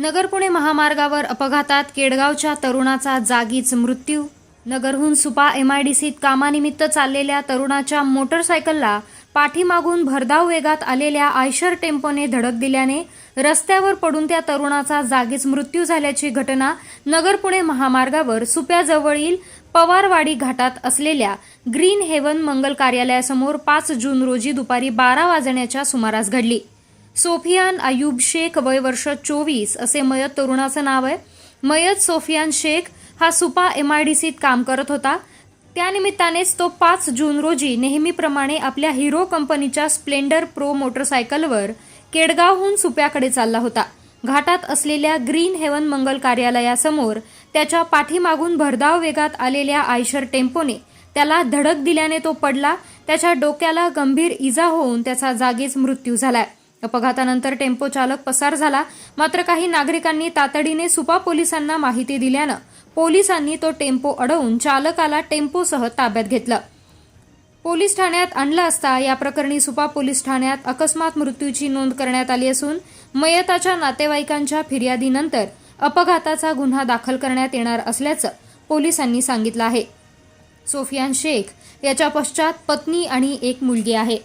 नगर पुणे महामार्गावर अपघातात केडगावच्या तरुणाचा जागीच मृत्यू. नगरहून सुपा एमआयडीसीत कामानिमित्त चाललेल्या तरुणाच्या मोटरसायकलला पाठीमागून भरधाव वेगात आलेल्या आयशर टेम्पोने धडक दिल्याने रस्त्यावर पडून त्या तरुणाचा जागीच मृत्यू झाल्याची घटना नगर पुणे महामार्गावर सुप्याजवळील पवारवाडी घाटात असलेल्या ग्रीन हेवन मंगल कार्यालयासमोर पाच जून रोजी दुपारी बारा वाजण्याच्या सुमारास घडली. सोफियान अयूब शेख वय वर्ष चोवीस असे मयत तरुणाचं नाव आहे. मयत सोफियान शेख हा सुपा एम आय डी सीत काम करत होता. त्यानिमित्तानेच तो पाच जून रोजी नेहमीप्रमाणे आपल्या हिरो कंपनीच्या स्प्लेंडर प्रो मोटरसायकलवर केडगावहून सुप्याकडे चालला होता. घाटात असलेल्या ग्रीन हेवन मंगल कार्यालयासमोर त्याच्या पाठीमागून भरधाव वेगात आलेल्या आयशर टेम्पोने त्याला धडक दिल्याने तो पडला. त्याच्या डोक्याला गंभीर इजा होऊन त्याचा जागीच मृत्यू झालाय. अपघातानंतर टेम्पो चालक पसार झाला. मात्र काही नागरिकांनी तातडीने सुपा पोलिसांना माहिती दिल्यानं पोलिसांनी तो टेम्पो अडवून चालकाला टेम्पोसह ताब्यात घेतलं. पोलीस ठाण्यात आणलं असता या प्रकरणी सुपा पोलीस ठाण्यात अकस्मात मृत्यूची नोंद करण्यात आली असून मयताच्या नातेवाईकांच्या फिर्यादीनंतर अपघाताचा गुन्हा दाखल करण्यात येणार असल्याचं पोलिसांनी सांगितलं आहे. सोफियान शेख याच्या पश्चात पत्नी आणि एक मुलगी आहे.